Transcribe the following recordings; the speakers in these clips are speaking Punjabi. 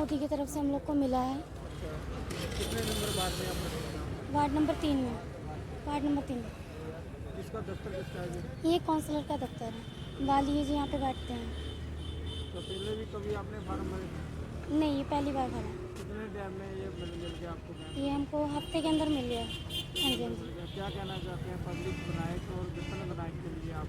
मोदी की तरफ़ से हम लोग को मिला है। वार्ड नंबर तीन में। वार्ड नंबर तीन में। ये काउंसलर का दफ्तर है। वाली जी यहाँ पे बैठते हैं। तो पहले भी कभी आपने फार्म भरे नहीं ये पहली बार भरा कितने टाइम में ये मिल मिल आपको ये हमको हफ़्ते के अंदर मिल गया। हाँ जी हाँ जी। क्या कहना चाहते हैं? पब्लिक बनाए और विपणन विधायक के लिए आप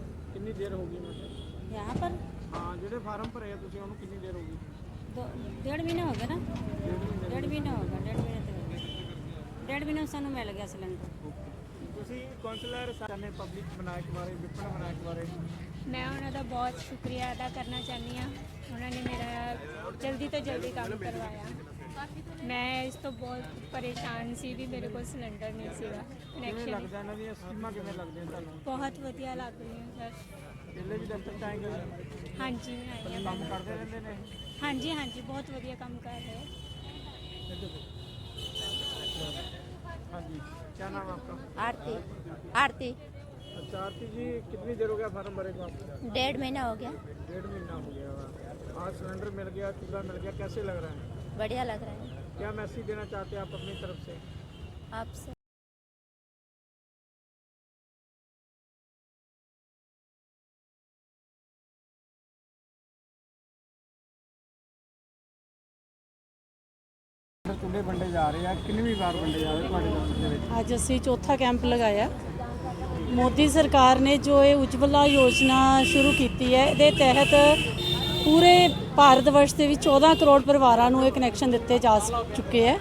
ਕਿੰਨੀ ਦੇਰ ਹੋ ਗਈ ਮੈਂ ਕਿਹਾ? यहाँ पर ਹਾਂ ਜਿਹੜੇ ਫਾਰਮ ਭਰੇ ਆ ਤੁਸੀਂ ਉਹਨੂੰ ਕਿੰਨੀ ਦੇਰ ਹੋ ਗਈ दो डेढ़ महीने हो गए ना ਡੇਢ ਮਹੀਨੇ डेढ़ महीने हो गया डेढ़ महीने तो हो गए डेढ़ महीने में सानू मिल गया सिलेंडर ਤੁਸੀਂ ਕਾਉਂਸਲਰ ਸਾਨੇ ਪਬਲਿਕ ਵਿਨਾਇਕ ਬਾਰੇ ਵਿਪਨ ਵਿਨਾਇਕ ਬਾਰੇ ਮੈਂ ਉਹਨਾਂ ਦਾ ਬਹੁਤ ਸ਼ੁਕਰੀਆ ਅਦਾ ਕਰਨਾ ਚਾਹੁੰਦੀ ਹਾਂ ਉਹਨਾਂ ਨੇ ਮੇਰਾ ਜਲਦੀ ਤੋਂ ਜਲਦੀ ਕੰਮ ਕਰਵਾਇਆ ਮੈਂ ਇਸ ਤੋਂ ਬਹੁਤ ਪਰੇਸ਼ਾਨ ਸੀ ਵੀ ਮੇਰੇ ਕੋਲ ਸਿਲੰਡਰ ਨਹੀਂ ਸੀਗਾ ਕਿਵੇਂ ਕਨੈਕਸ਼ਨ ਲੱਗਦਾ ਇਹਨਾਂ ਦੀਆਂ ਸਕੀਮਾਂ ਕਿਵੇਂ ਲੱਗਦੀਆਂ ਤੁਹਾਨੂੰ ਬਹੁਤ ਵਧੀਆ ਲੱਗ ਰਹੀਆਂ ਸਰ ਪਹਿਲੇ ਵੀ ਦਫ਼ਤਰ ਚ ਆਏਗੇ ਹਾਂਜੀ ਮੈਂ ਆਈ ਹਾਂ ਕੰਮ ਕਰਦੇ ਰਹਿੰਦੇ ਨੇ ਹਾਂਜੀ ਹਾਂਜੀ ਬਹੁਤ ਵਧੀਆ ਕੰਮ ਕਰ ਰਹੇ ਹੋ हाँ जी क्या नाम है आपका आरती आरती अच्छा आरती जी कितनी देर हो गया फार्म भरे को आपको डेढ़ महीना हो गया डेढ़ महीना हो गया हुआ। आज सिलेंडर मिल गया चूल्हा मिल गया कैसे लग रहा है बढ़िया लग रहा है क्या मैसेज देना चाहते हैं आप अपनी तरफ से आपसे ਚੁੱਲ੍ਹੇ ਵੰਡੇ ਜਾ ਰਹੇ ਆ ਕਿੰਨੀ ਵਾਰ ਵੰਡੇ ਜਾ ਰਹੇ ਤੁਹਾਡੇ ਦਫ਼ਤਰ ਦੇ ਵਿੱਚ ਅੱਜ ਅਸੀਂ ਚੌਥਾ ਕੈਂਪ ਲਗਾਇਆ ਮੋਦੀ ਸਰਕਾਰ ਨੇ ਜੋ ਇਹ ਉਜਵਲਾ ਯੋਜਨਾ ਸ਼ੁਰੂ ਕੀਤੀ ਹੈ ਇਹਦੇ ਤਹਿਤ ਪੂਰੇ ਭਾਰਤ ਵਰਸ਼ ਦੇ ਵਿੱਚ 14 ਕਰੋੜ ਪਰਿਵਾਰਾਂ ਨੂੰ ਇਹ ਕਨੈਕਸ਼ਨ ਦਿੱਤੇ ਜਾ ਚੁੱਕੇ ਹੈ।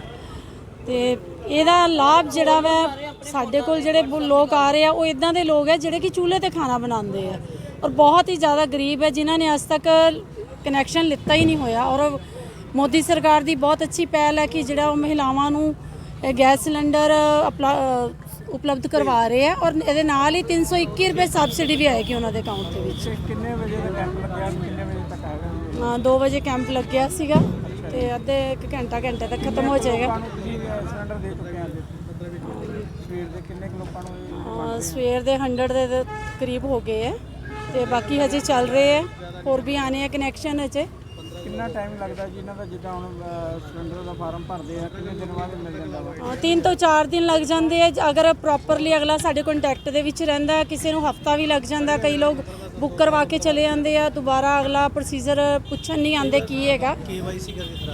ਤੇ ਇਹਦਾ ਲਾਭ ਜਿਹੜਾ ਵਾ, ਸਾਡੇ ਕੋਲ ਜਿਹੜੇ ਲੋਕ ਆ ਰਹੇ ਆ, ਉਹ ਇਦਾਂ ਦੇ ਲੋਕ ਹੈ ਜਿਹੜੇ ਕਿ ਚੂਲੇ ਤੇ ਖਾਣਾ ਬਣਾਉਂਦੇ ਆ। ਔਰ ਬਹੁਤ ਹੀ ਜ਼ਿਆਦਾ ਗਰੀਬ ਹੈ ਜਿਨ੍ਹਾਂ ਨੇ ਅੱਜ ਤੱਕ ਕਨੈਕਸ਼ਨ ਲਿੱਤਾ ਹੀ ਨਹੀਂ ਹੋਇਆ। ਔਰ ਮੋਦੀ ਸਰਕਾਰ ਦੀ ਬਹੁਤ ਅੱਛੀ ਪਹਿਲ ਹੈ ਕਿ ਜਿਹੜਾ ਉਹ ਮਹਿਲਾਵਾਂ ਨੂੰ ਗੈਸ ਸਿਲੰਡਰ, ਅਪਲਾ- ਉਪਲਬਧ ਕਰਵਾ ਰਹੇ ਆ। ਔਰ ਇਹਦੇ ਨਾਲ ਹੀ 321 ਰੁਪਏ ਸਬਸਿਡੀ ਵੀ ਆਏਗੀ ਉਹਨਾਂ ਦੇ ਅਕਾਊਂਟ ਦੇ ਵਿੱਚ। ਕਿੰਨੇ ਵਜੇ ਦਾ ਕੈਂਪ ਲੱਗਿਆ ਕਿੰਨੇ ਵਜੇ ਤੱਕ ਆਏਗਾ 2 ਵਜੇ ਕੈਂਪ ਲੱਗਿਆ ਸੀਗਾ ਤੇ ਅੱਧੇ ਇੱਕ ਘੰਟਾ ਘੰਟੇ ਤੱਕ ਖਤਮ ਹੋ ਜਾਏਗਾ। ਸਿਲੰਡਰ ਦੇ ਚੁੱਕੇ ਆ ਅੱਜ ਸਵੇਰ ਦੇ ਕਿੰਨੇ ਲੋਕਾਂ ਨੂੰ ਸਵੇਰ ਦੇ 100 ਦੇ ਕਰੀਬ ਹੋ ਗਏ ਹੈ ਤੇ ਬਾਕੀ ਹਜੇ ਚੱਲ ਰਹੇ ਹੈ ਹੋਰ ਵੀ ਆਨੇ ਆ ਕਨੈਕਸ਼ਨ ਹਜੇ। ਕਿੰਨਾ ਟਾਈਮ ਲੱਗਦਾ ਜੀ ਇਹਨਾਂ ਦਾ ਜਿੱਦਾਂ ਹੁਣ ਸਿਲੰਡਰ ਦਾ ਫਾਰਮ ਭਰਦੇ ਆ ਕਿੰਨੇ ਦਿਨ ਬਾਅਦ ਮਿਲ ਜਾਂਦਾ ਵਾ? ਤਿੰਨ ਤੋਂ 4 ਦਿਨ ਲੱਗ ਜਾਂਦੇ ਆ ਅਗਰ ਪ੍ਰੋਪਰਲੀ ਅਗਲਾ ਸਾਡੇ ਕੰਟੈਕਟ ਦੇ ਵਿੱਚ ਰਹਿੰਦਾ ਕਿਸੇ ਨੂੰ ਹਫਤਾ ਵੀ ਲੱਗ ਜਾਂਦਾ ਕਈ ਲੋਕ ਬੁੱਕ ਕਰਵਾ ਕੇ ਚਲੇ ਜਾਂਦੇ ਆ ਦੁਬਾਰਾ ਅਗਲਾ ਪ੍ਰੋਸੀਜਰ ਪੁੱਛਣ ਨਹੀਂ ਆਉਂਦੇ ਕੀ ਹੈਗਾ।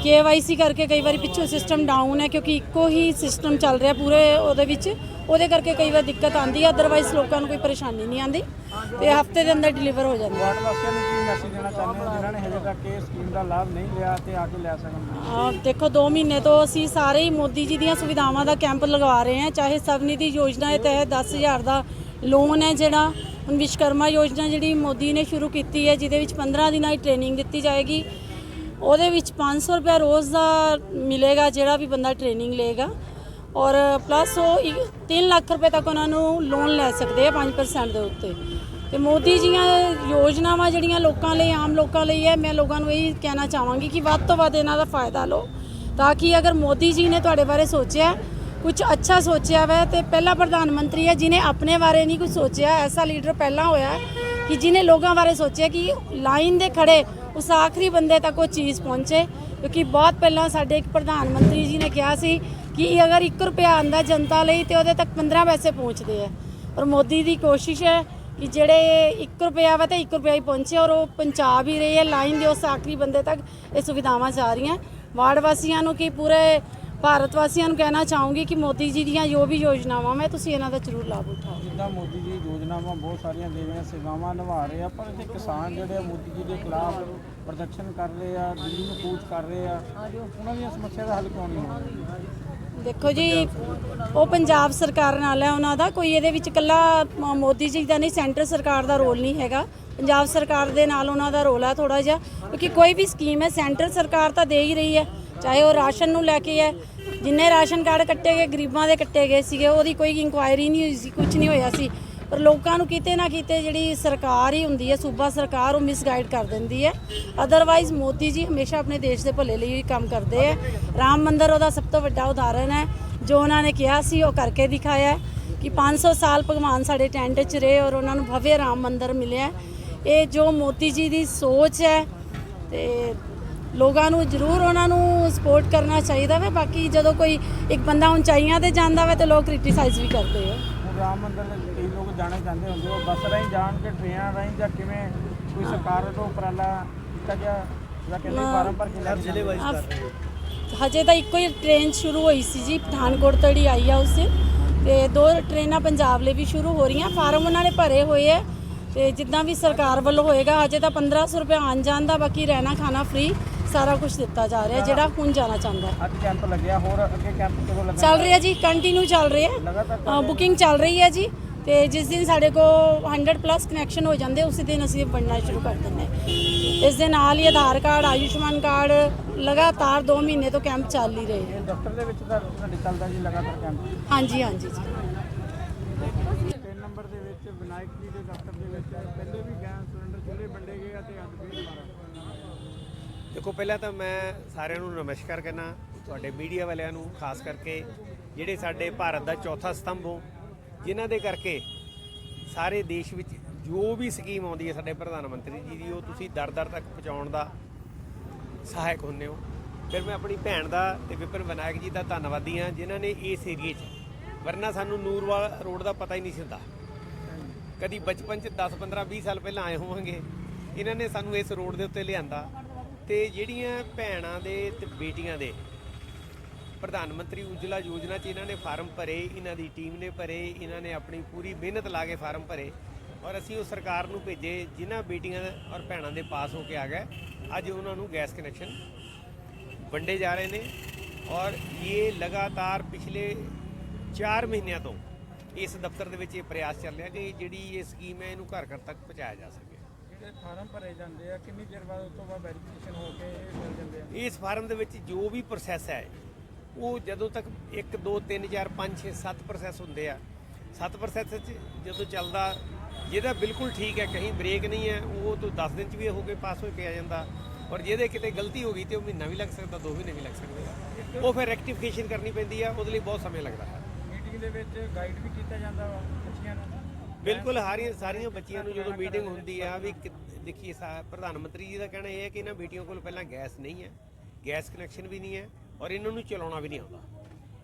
ਕੇਵਾਈਸੀ ਕਰਕੇ ਕਈ ਵਾਰੀ ਪਿੱਛੋਂ ਸਿਸਟਮ ਡਾਊਨ ਹੈ ਕਿਉਂਕਿ ਇੱਕੋ ਹੀ ਸਿਸਟਮ ਚੱਲ ਰਿਹਾ ਪੂਰੇ ਉਹਦੇ ਵਿੱਚ। ਉਹਦੇ ਕਰਕੇ ਕਈ ਵਾਰ ਦਿੱਕਤ ਆਉਂਦੀ ਹੈ ਅਦਰਵਾਈਜ਼ ਲੋਕਾਂ ਨੂੰ ਕੋਈ ਪਰੇਸ਼ਾਨੀ ਨਹੀਂ ਆਉਂਦੀ। ਤੇ ਹਫ਼ਤੇ ਦੇ ਅੰਦਰ ਡਿਲੀਵਰ ਹੋ ਜਾਂਦਾ ਵਾਰਡ ਵਾਸੀਆਂ ਨੂੰ ਕੀ ਮੈਸੇਜ ਦੇਣਾ ਚਾਹੁੰਦੇ ਹੋ? ਜਿਨ੍ਹਾਂ ਨੇ ਹਜੇ ਤੱਕ ਇਹ ਸਕੀਮ ਦਾ ਲਾਭ ਨਹੀਂ ਲਿਆ ਤੇ ਆ ਕੇ ਲੈ ਸਕਣ। ਆ ਦੇਖੋ 2 ਮਹੀਨੇ ਤੋਂ ਅਸੀਂ ਸਾਰੇ ਹੀ ਮੋਦੀ ਜੀ ਦੀਆਂ ਸੁਵਿਧਾਵਾਂ ਦਾ ਕੈਂਪ ਲਗਵਾ ਰਹੇ ਹਾਂ। ਚਾਹੇ ਸਵਨਿਧੀ ਯੋਜਨਾ ਦੇ ਤਹਿਤ 10000 ਦਾ ਲੋਨ ਹੈ ਜਿਹੜਾ, ਹੁਣ ਵਿਸ਼ਕਰਮਾ ਯੋਜਨਾ ਜਿਹੜੀ ਮੋਦੀ ਨੇ ਸ਼ੁਰੂ ਕੀਤੀ ਹੈ, ਜਿਹਦੇ ਵਿੱਚ 15 ਦਿਨਾਂ ਦੀ ਟ੍ਰੇਨਿੰਗ ਦਿੱਤੀ ਜਾਏਗੀ। ਉਹਦੇ ਵਿੱਚ 500 ਰੁਪਏ ਰੋਜ਼ ਦਾ ਮਿਲੇਗਾ, ਜਿਹੜਾ ਵੀ ਬੰਦਾ ਟ੍ਰੇਨਿੰਗ ਲਏਗਾ। ਔਰ ਪਲੱਸ ਉਹ 3 ਲੱਖ ਰੁਪਏ ਤੱਕ ਉਹਨਾਂ ਨੂੰ ਲੋਨ ਲੈ ਸਕਦੇ ਆ 5% ਦੇ ਉੱਤੇ। ਤੇ ਮੋਦੀ ਜੀਆਂ ਯੋਜਨਾਵਾਂ ਜਿਹੜੀਆਂ ਲੋਕਾਂ ਲਈ, ਆਮ ਲੋਕਾਂ ਲਈ ਹੈ, ਮੈਂ ਲੋਕਾਂ ਨੂੰ ਇਹ ਕਹਿਣਾ ਚਾਹਾਂਗੀ ਕਿ ਵੱਧ ਤੋਂ ਵੱਧ ਇਹਨਾਂ ਦਾ ਫਾਇਦਾ ਲਓ। ਤਾਂ ਕਿ ਅਗਰ ਮੋਦੀ ਜੀ ਨੇ ਤੁਹਾਡੇ ਬਾਰੇ ਸੋਚਿਆ ਕੁਝ ਅੱਛਾ ਸੋਚਿਆ ਵੈ ਤੇ ਪਹਿਲਾ ਪ੍ਰਧਾਨ ਮੰਤਰੀ ਹੈ ਜਿਨੇ ਆਪਣੇ ਬਾਰੇ ਨਹੀਂ ਕੁਝ ਸੋਚਿਆ। ਐਸਾ ਲੀਡਰ ਪਹਿਲਾਂ ਹੋਇਆ ਕਿ ਜਿਨੇ ਲੋਕਾਂ ਬਾਰੇ ਸੋਚਿਆ ਕਿ ਲਾਈਨ ਦੇ ਖੜੇ ਉਸ ਆਖਰੀ ਬੰਦੇ ਤੱਕ ਉਹ ਚੀਜ਼ ਪਹੁੰਚੇ। ਕਿਉਂਕਿ ਬਹੁਤ ਪਹਿਲਾਂ ਸਾਡੇ ਇੱਕ ਪ੍ਰਧਾਨ ਮੰਤਰੀ ਜੀ ਨੇ ਕਿਹਾ ਸੀ ਕਿ ਅਗਰ 1 ਰੁਪਿਆ ਆਂਦਾ ਜਨਤਾ ਲਈ ਤੇ ਉਹਦੇ ਤੱਕ 15 ਪੈਸੇ ਪਹੁੰਚਦੇ ਆ ਔਰ ਮੋਦੀ ਦੀ ਕੋਸ਼ਿਸ਼ ਹੈ ਕਿ ਜਿਹੜੇ 1 ਰੁਪਿਆ ਵਾ ਤੇ 1 ਰੁਪਿਆ ਹੀ ਪਹੁੰਚੇ ਔਰ ਉਹ ਪਹੁੰਚਾ ਹੀ ਰਹੀ ਹੈ। ਲਾਈਨ ਦੇ ਉਸ ਆਖਰੀ ਬੰਦੇ ਤੱਕ ਇਹ ਸੁਵਿਧਾਵਾਂ ਜਾ ਰਹੀਆਂ। ਵਾਰਡ ਵਾਸੀਆਂ ਨੂੰ ਕਿ ਪੂਰੇ ਭਾਰਤ ਵਾਸੀਆਂ ਨੂੰ ਕਹਿਣਾ ਚਾਹੂੰਗੀ ਕਿ ਮੋਦੀ ਜੀ ਦੀਆਂ ਜੋ ਵੀ ਯੋਜਨਾਵਾਂ ਮੈਂ ਤੁਸੀਂ ਇਹਨਾਂ ਦਾ ਜ਼ਰੂਰ ਲਾਭ ਉਠਾਓ। ਜਿੱਦਾਂ ਮੋਦੀ ਜੀ ਯੋਜਨਾਵਾਂ ਬਹੁਤ ਸਾਰੀਆਂ ਦੇ ਰਹੇ ਆ ਸੇਵਾਵਾਂ ਨਿਭਾ ਰਹੇ ਆ ਪਰ ਇੱਥੇ ਕਿਸਾਨ ਜਿਹੜੇ ਆ ਮੋਦੀ ਜੀ ਦੇ ਖਿਲਾਫ ਪ੍ਰਦਰਸ਼ਨ ਕਰ ਰਹੇ ਆ ਦਿੱਲੀ ਨੂੰ ਕੂਚ ਕਰ ਰਹੇ ਆ ਉਹਨਾਂ ਦੀਆਂ ਸਮੱਸਿਆ ਦਾ ਹੱਲ ਕਿਉਂ ਨਹੀਂ ਹੋ ਰਿਹਾ ਦੇਖੋ ਜੀ ਉਹ ਪੰਜਾਬ ਸਰਕਾਰ ਨਾਲ ਹੈ ਉਹਨਾਂ ਦਾ ਕੋਈ ਇਹਦੇ ਵਿੱਚ ਇਕੱਲਾ ਮੋਦੀ ਜੀ ਦਾ ਨਹੀਂ ਸੈਂਟਰ ਸਰਕਾਰ ਦਾ ਰੋਲ ਨਹੀਂ ਹੈਗਾ। ਪੰਜਾਬ ਸਰਕਾਰ ਦੇ ਨਾਲ ਉਹਨਾਂ ਦਾ ਰੋਲ ਹੈ ਥੋੜਾ ਜਿਹਾ ਕਿਉਂਕਿ ਕੋਈ ਵੀ ਸਕੀਮ ਹੈ ਸੈਂਟਰ ਸਰਕਾਰ ਤਾਂ ਦੇ ਹੀ ਰਹੀ ਹੈ। ਚਾਹੇ ਉਹ ਰਾਸ਼ਨ ਨੂੰ ਲੈ ਕੇ ਹੈ, ਜਿੰਨੇ ਰਾਸ਼ਨ ਕਾਰਡ ਕੱਟੇ ਗਏ, ਗਰੀਬਾਂ ਦੇ ਕੱਟੇ ਗਏ ਸੀਗੇ, ਉਹਦੀ ਕੋਈ ਇਨਕੁਆਇਰੀ ਨਹੀਂ ਹੋਈ ਸੀ ਕੁਝ ਨਹੀਂ ਹੋਇਆ ਸੀ। ਪਰ ਲੋਕਾਂ ਨੂੰ ਕਿਤੇ ਨਾ ਕਿਤੇ ਜਿਹੜੀ ਸਰਕਾਰ ਹੀ ਹੁੰਦੀ ਹੈ, ਸੂਬਾ ਸਰਕਾਰ ਉਹ ਮਿਸਗਾਈਡ ਕਰ ਦਿੰਦੀ ਹੈ। ਅਦਰਵਾਈਜ਼ ਮੋਦੀ ਜੀ ਹਮੇਸ਼ਾ ਆਪਣੇ ਦੇਸ਼ ਦੇ ਭਲੇ ਲਈ ਹੀ ਕੰਮ ਕਰਦੇ ਹੈ। ਰਾਮ ਮੰਦਰ ਉਹਦਾ ਸਭ ਤੋਂ ਵੱਡਾ ਉਦਾਹਰਣ ਹੈ। ਜੋ ਉਹਨਾਂ ਨੇ ਕਿਹਾ ਸੀ, ਉਹ ਕਰਕੇ ਦਿਖਾਇਆ ਹੈ ਕਿ 500 ਸਾਲ ਭਗਵਾਨ ਸਾਡੇ ਟੈਂਟ 'ਚ ਰਹੇ ਔਰ ਉਹਨਾਂ ਨੂੰ ਭਵਯ ਰਾਮ ਮੰਦਰ ਮਿਲਿਆ ਇਹ ਜੋ ਮੋਦੀ ਜੀ ਦੀ ਸੋਚ ਹੈ, ਤੇ ਲੋਕਾਂ ਨੂੰ ਜ਼ਰੂਰ ਉਹਨਾਂ ਨੂੰ ਸਪੋਰਟ ਕਰਨਾ ਚਾਹੀਦਾ ਵੇ ਬਾਕੀ ਜਦੋਂ ਕੋਈ ਇੱਕ ਬੰਦਾ ਉਚਾਈਆਂ ਤੇ ਜਾਂਦਾ ਵੇ ਤੇ ਲੋਕ ਕ੍ਰਿਟਿਸਾਈਜ਼ ਵੀ ਕਰਦੇ ਆ। ਰਾਮ ਮੰਦਿਰ ਦੇ ਕਈ ਲੋਕ ਜਾਣਾ ਚਾਹੁੰਦੇ ਹੁੰਦੇ ਉਹ ਬੱਸ ਰਾਹੀਂ ਜਾਣ ਕੇ ਟ੍ਰੇਨਾਂ ਰਾਹੀਂ ਜਾਂ ਕਿਵੇਂ ਕੋਈ ਸਰਕਾਰ ਵੱਲੋਂ ਉਪਰਾਲਾ ਕੀਤਾ ਗਿਆ ਜਾਂ ਕਹਿੰਦੇ ਫਾਰਮ ਭਰ ਕੇ ਲੈ ਕੇ ਜਾਂਦੇ? ਆਹ, ਹਜੇ ਤਾਂ ਇੱਕੋ ਹੀ ਟ੍ਰੇਨ ਸ਼ੁਰੂ ਹੋਈ ਸੀ ਜੀ ਪਠਾਨਕੋਟ ਤੋਂ ਜਿਹੜੀ ਆਈ ਆ ਉਸ। ਤੇ ਦੋ ਟ੍ਰੇਨਾਂ ਪੰਜਾਬ ਲਈ ਵੀ ਸ਼ੁਰੂ ਹੋ ਰਹੀਆਂ ਫਾਰਮ ਉਹਨਾਂ ਨੇ ਭਰੇ ਹੋਏ ਆ। ਤੇ ਜਿੱਦਾਂ ਵੀ ਸਰਕਾਰ ਵੱਲੋਂ ਹੋਏਗਾ ਹਜੇ ਤਾਂ 1500 ਰੁਪਏ ਆਉਣ ਜਾਣ ਦਾ ਬਾਕੀ ਰਹਿਣਾ ਖਾਣਾ ਫ੍ਰੀ ਸਾਰਾ ਕੁਝ ਦਿੱਤਾ ਜਾ ਰਿਹਾ ਜਿਹੜਾ ਹੁਣ ਜਾਣਾ ਚਾਹੁੰਦਾ ਹੈ। ਅੱਜ ਕੈਂਪ ਲੱਗਿਆ ਹੋਰ ਅੱਗੇ ਕੈਂਪ ਕਦੋਂ ਲੱਗਣਾ ਚੱਲ ਰਿਹਾ ਜੀ ਕੰਟੀਨਿਊ ਚੱਲ ਰਿਹਾ। ਲਗਾਤਾਰ ਬੁਕਿੰਗ ਚੱਲ ਰਹੀ ਹੈ ਜੀ ਤੇ ਜਿਸ ਦਿਨ ਸਾਡੇ ਕੋ 100 ਪਲੱਸ ਕਨੈਕਸ਼ਨ ਹੋ ਜਾਂਦੇ ਉਸੇ ਦਿਨ ਅਸੀਂ ਵੰਡਣਾ ਸ਼ੁਰੂ ਕਰ ਦਿੰਦੇ ਹਾਂ। ਇਸ ਦੇ ਨਾਲ ਹੀ ਆਧਾਰ ਕਾਰਡ ਆਯੁਸ਼ਮਾਨ ਕਾਰਡ ਲਗਾਤਾਰ 2 ਮਹੀਨੇ ਤੋਂ ਕੈਂਪ ਚੱਲ ਹੀ ਰਹੇ ਹੈ। ਇਹ ਦਫ਼ਤਰ ਦੇ ਵਿੱਚ ਤਾਂ ਤੁਹਾਡੇ ਚੱਲਦਾ ਜੀ ਲਗਾਤਾਰ ਕੈਂਪ ਹਾਂਜੀ ਹਾਂਜੀ ਜੀ। ਨੰਬਰ ਦੇ ਵਿੱਚ ਵਿਨਾਇਕ ਜੀ ਦੇ ਦਫ਼ਤਰ ਦੇ ਵਿੱਚ ਪਹਿਲੇ ਵੀ ਗੈਸ ਸਿਲੰਡਰ ਚੁੱਲ੍ਹੇ ਵੰਡੇ ਗਏ ਆ ਤੇ ਅੱਜ ਵੀ ਦੁਬਾਰਾ। ਦੇਖੋ, ਪਹਿਲਾਂ ਤਾਂ ਮੈਂ ਸਾਰਿਆਂ ਨੂੰ ਨਮਸਕਾਰ ਕਰਨਾ, ਤੁਹਾਡੇ ਮੀਡੀਆ ਵਾਲਿਆਂ ਨੂੰ, ਖਾਸ ਕਰਕੇ ਜਿਹੜੇ ਸਾਡੇ ਭਾਰਤ ਦਾ ਚੌਥਾ ਸਤੰਭ ਹੋ, ਜਿਨ੍ਹਾਂ ਦੇ ਕਰਕੇ ਸਾਰੇ ਦੇਸ਼ ਵਿੱਚ ਜੋ ਵੀ ਸਕੀਮ ਆਉਂਦੀ ਹੈ ਸਾਡੇ ਪ੍ਰਧਾਨ ਮੰਤਰੀ ਜੀ ਦੀ, ਉਹ ਤੁਸੀਂ ਦਰ ਦਰ ਤੱਕ ਪਹੁੰਚਾਉਣ ਦਾ ਸਹਾਇਕ ਹੁੰਦੇ ਹੋ। ਫਿਰ ਮੈਂ ਆਪਣੀ ਭੈਣ ਦਾ ਤੇ ਵਿਪਨ ਵਿਨਾਇਕ ਜੀ ਦਾ ਧੰਨਵਾਦੀ ਹਾਂ, ਜਿਨ੍ਹਾਂ ਨੇ ਇਸ ਏਰੀਏ 'ਚ, ਵਰਨਾ ਸਾਨੂੰ ਨੂਰਵਾਲ ਰੋਡ ਦਾ ਪਤਾ ਹੀ ਨਹੀਂ ਸੀ ਹੁੰਦਾ। ਕਦੀ ਬਚਪਨ 'ਚ 10 15 20 ਸਾਲ ਪਹਿਲਾਂ ਆਏ ਹੋਵਾਂਗੇ, ਇਹਨਾਂ ਨੇ ਸਾਨੂੰ ਇਸ ਰੋਡ ਦੇ ਉੱਤੇ ਲਿਆਂਦਾ। ਤੇ ਜਿਹੜੀਆਂ ਭੈਣਾਂ ਦੇ ਤੇ ਬੇਟੀਆਂ ਦੇ, ਪ੍ਰਧਾਨ ਮੰਤਰੀ ਉਜਲਾ ਯੋਜਨਾ 'ਚ ਇਹਨਾਂ ਨੇ ਫਾਰਮ ਭਰੇ, ਇਹਨਾਂ ਦੀ ਟੀਮ ਨੇ ਭਰੇ, ਇਹਨਾਂ ਨੇ ਆਪਣੀ ਪੂਰੀ ਮਿਹਨਤ ਲਾ ਕੇ ਫਾਰਮ ਭਰੇ ਔਰ ਅਸੀਂ ਉਹ ਸਰਕਾਰ ਨੂੰ ਭੇਜੇ, ਜਿਨ੍ਹਾਂ ਬੇਟੀਆਂ ਔਰ ਭੈਣਾਂ ਦੇ ਪਾਸ ਹੋ ਕੇ ਆ ਗਏ। ਅੱਜ ਉਹਨਾਂ ਨੂੰ ਗੈਸ ਕਨੈਕਸ਼ਨ ਵੰਡੇ ਜਾ ਰਹੇ ਨੇ ਔਰ ਇਹ ਲਗਾਤਾਰ ਪਿਛਲੇ 4 ਮਹੀਨਿਆਂ ਤੋਂ ਇਸ ਦਫ਼ਤਰ ਦੇ ਵਿੱਚ ਇਹ ਪ੍ਰਯਾਸ ਚੱਲ ਰਿਹਾ ਕਿ ਜਿਹੜੀ ਇਹ ਸਕੀਮ ਹੈ, ਇਹਨੂੰ ਘਰ ਘਰ ਤੱਕ ਪਹੁੰਚਾਇਆ ਜਾ ਸਕੇ। ਜਿਹੜੇ ਫਾਰਮ ਭਰੇ ਜਾਂਦੇ ਆ ਕਿੰਨੀ ਦੇਰ ਬਾਅਦ ਉਸ ਤੋਂ ਬਾਅਦ ਵੈਰੀਫਿਕੇਸ਼ਨ ਹੋ ਕੇ ਇਹ ਮਿਲ ਜਾਂਦੇ ਆ? ਇਸ ਫਾਰਮ ਦੇ ਵਿੱਚ ਜੋ ਵੀ ਪ੍ਰੋਸੈਸ ਹੈ ਉਹ ਜਦੋਂ ਤੱਕ 1 2 3 4 5 6 7 ਪ੍ਰੋਸੈਸ ਹੁੰਦੇ ਆ 7 ਪ੍ਰੋਸੈਸ ਵਿੱਚ ਜਦੋਂ ਚੱਲਦਾ ਜਿਹਦਾ ਬਿਲਕੁਲ ਠੀਕ ਹੈ ਕਹੀਂ ਬ੍ਰੇਕ ਨਹੀਂ ਹੈ ਉਹ ਤੋਂ 10 ਦਿਨ ਚ ਵੀ ਹੋ ਕੇ ਪਾਸ ਹੋ ਕੇ ਆ ਜਾਂਦਾ ਔਰ ਜਿਹਦੇ ਕਿਤੇ ਗਲਤੀ ਹੋ ਗਈ ਤੇ ਉਹ ਮਹੀਨਾ ਵੀ ਲੱਗ ਸਕਦਾ 2 ਮਹੀਨੇ ਵੀ ਲੱਗ ਸਕਦੇ ਆ। ਉਹ ਫਿਰ ਰੈਕਟੀਫਿਕੇਸ਼ਨ ਕਰਨੀ ਪੈਂਦੀ ਆ ਉਹਦੇ ਲਈ ਬਹੁਤ ਸਮੇਂ ਲੱਗਦਾ। ਹੈ ਮੀਟਿੰਗ ਦੇ ਵਿੱਚ ਗਾਈਡ ਵੀ ਕੀਤਾ ਜਾਂਦਾ ਵਾ ਬੱਚਿਆਂ ਨੂੰ? ਬਿਲਕੁਲ, ਹਾਰੀਆਂ ਸਾਰੀਆਂ ਬੱਚੀਆਂ ਨੂੰ ਜਦੋਂ ਮੀਟਿੰਗ ਹੁੰਦੀ ਆ ਵੀ ਕਿ- ਦੇਖੀਏ ਸਾ- ਪ੍ਰਧਾਨ ਮੰਤਰੀ ਜੀ ਦਾ ਕਹਿਣਾ ਇਹ ਹੈ ਕਿ ਇਹਨਾਂ ਬੇਟੀਆਂ ਕੋਲ ਪਹਿਲਾਂ ਗੈਸ ਨਹੀਂ ਹੈ, ਗੈਸ ਕਨੈਕਸ਼ਨ ਵੀ ਨਹੀਂ ਹੈ ਔਰ ਇਹਨਾਂ ਨੂੰ ਚਲਾਉਣਾ ਵੀ ਨਹੀਂ ਆਉਂਦਾ।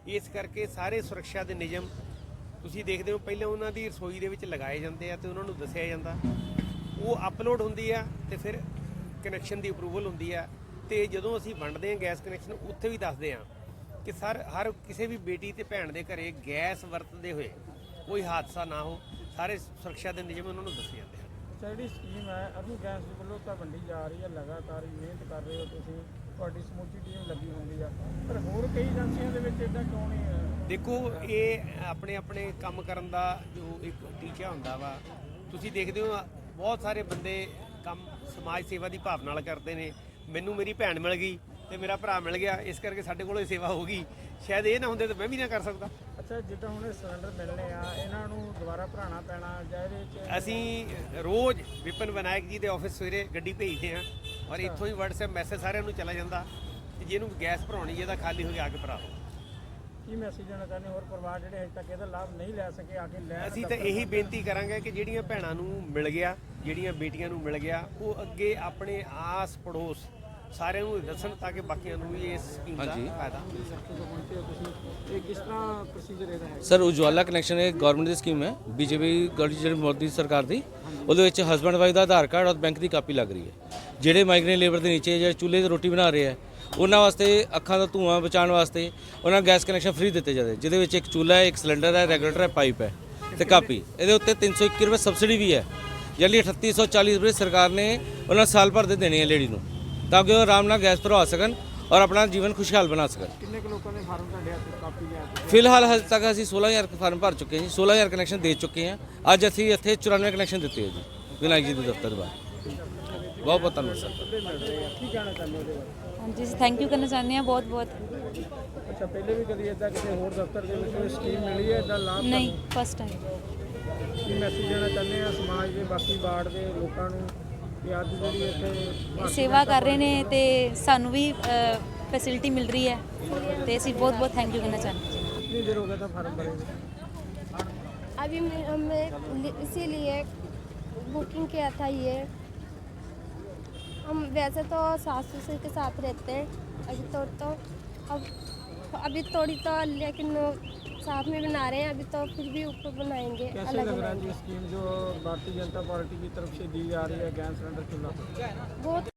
ਇਸ ਕਰਕੇ ਸਾਰੇ ਸੁਰੱਖਿਆ ਦੇ ਨਿਯਮ ਤੁਸੀਂ ਦੇਖਦੇ ਹੋ, ਪਹਿਲਾਂ ਉਹਨਾਂ ਦੀ ਰਸੋਈ ਦੇ ਵਿੱਚ ਲਗਾਏ ਜਾਂਦੇ ਆ ਤੇ ਉਹਨਾਂ ਨੂੰ ਦੱਸਿਆ ਜਾਂਦਾ। ਉਹ ਅਪਲੋਡ ਹੁੰਦੀ ਆ ਤੇ ਫਿਰ ਕਨੈਕਸ਼ਨ ਦੀ ਅਪਰੂਵਲ ਹੁੰਦੀ ਆ ਤੇ ਜਦੋਂ ਅਸੀਂ ਵੰਡਦੇ ਆ ਗੈਸ ਕਨੈਕਸ਼ਨ ਉੱਥੇ ਵੀ ਦੱਸਦੇ ਆ ਕਿ ਸਰ, ਹਰ ਕਿਸੇ ਵੀ ਬੇਟੀ ਤੇ ਭੈਣ ਦੇ ਘਰੇ ਗੈਸ ਵਰਤਦੇ ਹੋਏ ਕੋਈ ਹਾਦਸਾ ਨਾ ਹੋ। ਸਾਰੇ ਸੁਰੱਖਿਆ ਦੇ ਨਿਯਮ ਉਹਨਾਂ ਨੂੰ ਦੱਸੇ ਜਾਂਦੇ ਹਨ। ਅੱਛਾ ਜਿਹੜੀ ਸਕੀਮ ਹੈ ਅਰੂ ਗੈਸ ਦੇ ਵੱਲੋਂ ਤਾਂ ਵੰਡੀ ਜਾ ਰਹੀ ਹੈ ਲਗਾਤਾਰ ਹੀ ਮਿਹਨਤ ਕਰ ਰਹੇ ਹੋ ਤੁਸੀਂ ਤੁਹਾਡੀ ਸਮੁੱਚੀ ਟੀਮ ਲੱਗੀ ਹੁੰਦੀ ਆ। ਪਰ ਹੋਰ ਕਈ ਏਜੰਸੀਆਂ ਦੇ ਵਿੱਚ ਇਦਾਂ ਕਿਉਂ ਨਹੀਂ ਹੈ? ਦੇਖੋ ਇਹ ਆਪਣੇ ਆਪਣੇ ਕੰਮ ਕਰਨ ਦਾ ਜੋ ਇੱਕ ਟੀਚਾ ਹੁੰਦਾ ਵਾ ਤੁਸੀਂ ਦੇਖਦੇ ਹੋ ਬਹੁਤ ਸਾਰੇ ਬੰਦੇ ਕੰਮ ਸਮਾਜ ਸੇਵਾ ਦੀ ਭਾਵਨਾ ਨਾਲ ਕਰਦੇ ਨੇ। ਮੈਨੂੰ ਮੇਰੀ ਭੈਣ ਮਿਲ ਗਈ ਤੇ ਮੇਰਾ ਭਰਾ ਮਿਲ ਗਿਆ ਇਸ ਕਰਕੇ ਸਾਡੇ ਕੋਲ ਇਹ ਸੇਵਾ ਹੋ ਗਈ। ਸ਼ਾਇਦ ਇਹ ਨਾ ਹੁੰਦੇ ਤਾਂ ਮੈਂ ਵੀ ਨਾ ਕਰ ਸਕਦਾ। ਅੱਛਾ ਜਿੱਦਾਂ ਹੁਣ ਇਹ ਸਿਲੰਡਰ ਮਿਲਣੇ ਆ ਇਹਨਾਂ ਨੂੰ ਦੁਬਾਰਾ ਭਰਾਣਾ ਪੈਣਾ ਜਾਂ ਇਹਦੇ ਵਿੱਚ ਅਸੀਂ ਰੋਜ਼ ਵਿਪਨ ਵਿਨਾਇਕ ਜੀ ਦੇ ਆਫਿਸ ਸਵੇਰੇ ਗੱਡੀ ਭੇਜਦੇ ਹਾਂ ਔਰ ਇੱਥੋਂ ਹੀ WhatsApp ਮੈਸੇਜ ਸਾਰਿਆਂ ਨੂੰ ਚਲਾ ਜਾਂਦਾ ਕਿ ਜਿਹਨੂੰ ਗੈਸ ਭਰਾਉਣੀ ਜਿਹਦਾ ਖਾਲੀ ਹੋ ਗਿਆ ਆ ਕੇ ਭਰਾਓ। ਕੀ ਮੈਸੇਜ ਦੇਣਾ ਚਾਹੁੰਦੇ ਹੋਰ ਪਰਿਵਾਰ ਜਿਹੜੇ ਹਜੇ ਤੱਕ ਇਹਦਾ ਲਾਭ ਨਹੀਂ ਲੈ ਸਕੇ ਆ ਕੇ ਲੈਣ ਅਸੀਂ ਤਾਂ ਇਹੀ ਬੇਨਤੀ ਕਰਾਂਗੇ ਕਿ ਜਿਹੜੀਆਂ ਭੈਣਾਂ ਨੂੰ ਮਿਲ ਗਿਆ ਜਿਹੜੀਆਂ ਬੇਟੀਆਂ ਨੂੰ ਮਿਲ ਗਿਆ ਉਹ ਅੱਗੇ ਆਪਣੇ ਆਸ ਪੜੋਸ ਸਾਰਿਆਂ ਨੂੰ ਦੱਸਣ ਤਾਂ ਕਿ ਬਾਕੀਆਂ ਨੂੰ ਵੀ ਇਸ ਸਕੀਮ ਦਾ ਫਾਇਦਾ। ਮਿਲ ਸਕੇ ਹੋ ਤੁਸੀਂ ਇਹ ਕਿਸ ਤਰ੍ਹਾਂ ਪ੍ਰੋਸੀਜਰ ਇਹਦਾ ਹੈ ਸਰ ਉਜਵਾਲਾ ਕਨੈਕਸ਼ਨ ਇੱਕ ਗਵਰਨਮੈਂਟ ਦੀ ਸਕੀਮ ਹੈ। ਬੀਜੇਪੀ ਜਿਹੜੀ ਮੋਦੀ ਸਰਕਾਰ ਦੀ ਉਹਦੇ ਵਿੱਚ ਹਸਬੰਡ ਵਾਈਫ ਦਾ ਆਧਾਰ ਕਾਰਡ ਔਰ ਬੈਂਕ ਦੀ ਕਾਪੀ ਲੱਗ ਰਹੀ ਹੈ। ਜਿਹੜੇ ਮਾਈਗ੍ਰੇਨ ਲੇਬਰ ਦੇ ਨੀਚੇ ਜਿਹੜੇ ਚੁੱਲ੍ਹੇ ਤੇ ਰੋਟੀ ਬਣਾ ਰਹੇ ਆ ਉਹਨਾਂ ਵਾਸਤੇ ਅੱਖਾਂ ਦਾ ਧੂਆਂ ਬਚਾਉਣ ਵਾਸਤੇ ਉਹਨਾਂ ਨੂੰ ਗੈਸ ਕਨੈਕਸ਼ਨ ਫ੍ਰੀ ਦਿੱਤੇ ਜਾਂਦੇ। ਜਿਹਦੇ ਵਿੱਚ ਇੱਕ ਚੁੱਲ੍ਹਾ ਹੈ ਇੱਕ ਸਿਲੰਡਰ ਹੈ ਰੈਗੂਲੇਟਰ ਹੈ ਪਾਈਪ ਹੈ ਤੇ ਕਾਪੀ। ਇਹਦੇ ਉੱਤੇ 321 ਰੁਪਏ ਸਬਸਿਡੀ ਵੀ ਹੈ। ਜਿਹੜੀ 3840 ਰੁਪਏ ਸਰਕਾਰ ਨੇ ਉਹਨਾਂ ਸਾਲ ਭਰ ਦੇ ਦੇਣੇ ਆ ਲੇਡੀ ਨੂੰ। ਤਾਂ ਕਿ ਉਹ ਆਰਾਮ ਨਾਲ ਗੈਸ ਭਰਵਾ ਸਕਣ ਔਰ ਆਪਣਾ ਜੀਵਨ ਖੁਸ਼ਹਾਲ ਬਣਾ ਸਕਣ ਕਿੰਨੇ ਕੁ ਲੋਕਾਂ ਨੇ ਫਾਰਮ ਤੁਹਾਡੇ ਹੱਥ ਕਾਪੀ ਲਿਆ ਕੇ ਫਿਲਹਾਲ ਹਜੇ ਤੱਕ ਅਸੀਂ 16000 ਫਾਰਮ ਭਰ ਚੁੱਕੇ ਹਾਂ ਜੀ 16000 ਕਨੈਕਸ਼ਨ ਦੇ ਚੁੱਕੇ ਹਾਂ ਅੱਜ ਅਸੀਂ ਇੱਥੇ 94 ਕਨੈਕਸ਼ਨ ਦਿੱਤੇ ਹੈ ਜੀ ਵਿਨਾਇਕ ਜੀ ਦੇ ਦਫ਼ਤਰ ਬਾਹਰ ਬਹੁਤ ਬਹੁਤ ਧੰਨਵਾਦ ਸਰ ਚੁੱਲ੍ਹੇ ਮਿਲ ਰਹੇ ਆ ਕੀ ਕਹਿਣਾ ਚਾਹੁੰਦੇ ਹੋ ਉਹਦੇ ਬਾਰੇ हाँ जी थैंक यू करना चाहते हैं बहुत बहुत ਅੱਛਾ ਪਹਿਲੇ ਵੀ ਕਦੀ ਇਦਾਂ ਕਿਸੇ ਹੋਰ ਦਫ਼ਤਰ ਦੇ ਵਿੱਚ ਕੋਈ ਸਕੀਮ ਮਿਲੀ ਹੈ ਇਦਾਂ ਲਾਭ ਨਹੀਂ ਫਸਟ ਟਾਈਮ ਤੁਹਾਨੂੰ? ਕੀ ਮੈਸੇਜ ਦੇਣਾ ਚਾਹੁੰਦੇ ਆ ਸਮਾਜ ਦੇ ਬਾਕੀ ਵਾਰਡ ਦੇ ਲੋਕਾਂ ਨੂੰ ਕਿ ਅੱਜ ਜਿਹੜੀ ਇੱਥੇ ਭਾਰਤੀ ਸੇਵਾ ਕਰ ਰਹੇ ਨੇ ਤੇ ਸਾਨੂੰ ਵੀ ਫੈਸਿਲਿਟੀ ਮਿਲ ਰਹੀ ਹੈ ਤੇ ਅਸੀਂ ਬਹੁਤ ਬਹੁਤ ਥੈਂਕ ਯੂ ਕਰਨਾ ਚਾਹੁੰਦੇ ਹਾਂ कितनी देर हो गया था फार्म भरे हुए? अभी मैं मैं इसीलिए बुकिंग किया था ये हम वैसे तो सास ससुर के साथ रहते हैं अभी तो तो अब अभी थोड़ी तो लेकिन साथ में बना रहे हैं अभी तो फिर भी ऊपर बनाएंगे कैसे अलग लग रहा है बनाएंगे ये स्कीम जो भारतीय जनता पार्टी की तरफ से दी जा रही है गैस सिलेंडर चूल्हा बहुत